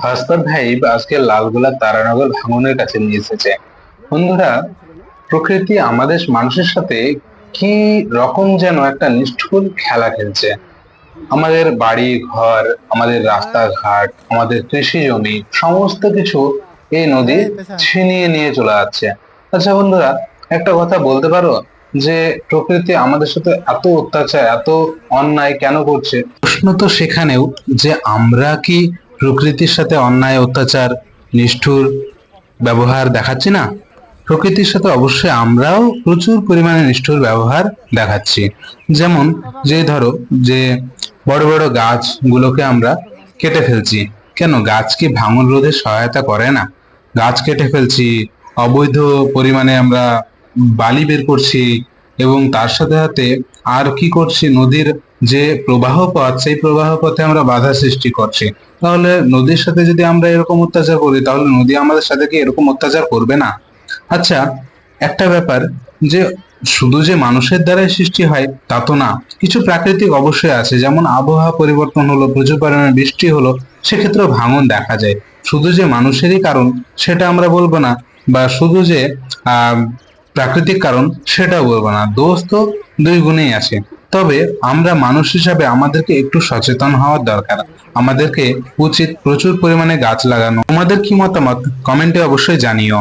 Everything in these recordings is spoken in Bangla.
ভাস্কর ভাই আজকে লালগোলা তারানগর ভাঙনের কাছে নিয়ে এসেছে। বন্ধুরা প্রকৃতি আমাদের মানুষের সাথে কি রকম যেন একটা নিষ্ঠুর খেলা খেলছে। আমাদের বাড়ি ঘর আমাদের রাস্তাঘাট আমাদের কৃষি জমি সমস্ত কিছু এই নদী ছিনিয়ে নিয়ে চলে যাচ্ছে। আচ্ছা বন্ধুরা একটা কথা বলতে পারো যে প্রকৃতি আমাদের সাথে এত অত্যাচার এত অন্যায় কেন করছে? প্রশ্ন তো সেখানেও যে আমরা কি প্রকৃতির সাথে অন্যায়, অত্যাচার, নিষ্ঠুর ব্যবহার দেখাচ্ছি না? প্রকৃতির সাথে অবশ্যই আমরাও প্রচুর পরিমাণে নিষ্ঠুর ব্যবহার দেখাচ্ছি। যেমন, যে ধরো, যে বড় বড় গাছগুলোকে আমরা কেটে ফেলছি। কেন? গাছ কি ভাঙন রোধে সহায়তা করে না? গাছ কেটে ফেলছি, অবৈধ পরিমাণে আমরা বালি বের করছি এবং তার সাথে সাথে আর কি করছি? নদীর যে প্রবাহ পথ, সেই প্রবাহ পথে আমরা বাধা সৃষ্টি করছি। তাহলে নদীর সাথে যদি আমরা এরকম অত্যাচার করি, তাহলে নদী আমাদের সাথে কি এরকম অত্যাচার করবে না? আচ্ছা একটা ব্যাপার যে শুধু যে মানুষের দ্বারাই সৃষ্টি হয়, তা তো না। কিছু প্রাকৃতিক অবশ্যই আছে, যেমন আবহাওয়া পরিবর্তন হলো প্রচুর পরিমাণে বৃষ্টি হলো, সেক্ষেত্রেও ভাঙন দেখা যায়। শুধু যে মানুষেরই কারণ, সেটা আমরা বলব না। বা শুধু যে প্রাকৃতিক কারণ সেটা বলব না। দোষ তো দুই গুণেই আছে। তবে আমরা মানুষ হিসাবে আমাদেরকে একটু সচেতন হওয়ার দরকার। আমাদেরকে উচিত প্রচুর পরিমাণে গাছ লাগানো। তোমাদের কি মতামত? কমেন্টে অবশ্যই জানিও।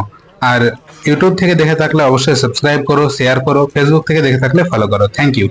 আর ইউটিউব থেকে দেখে থাকলে অবশ্যই সাবস্ক্রাইব করো, শেয়ার করো ফেসবুক থেকে দেখে থাকলে ফলো করো। Thank you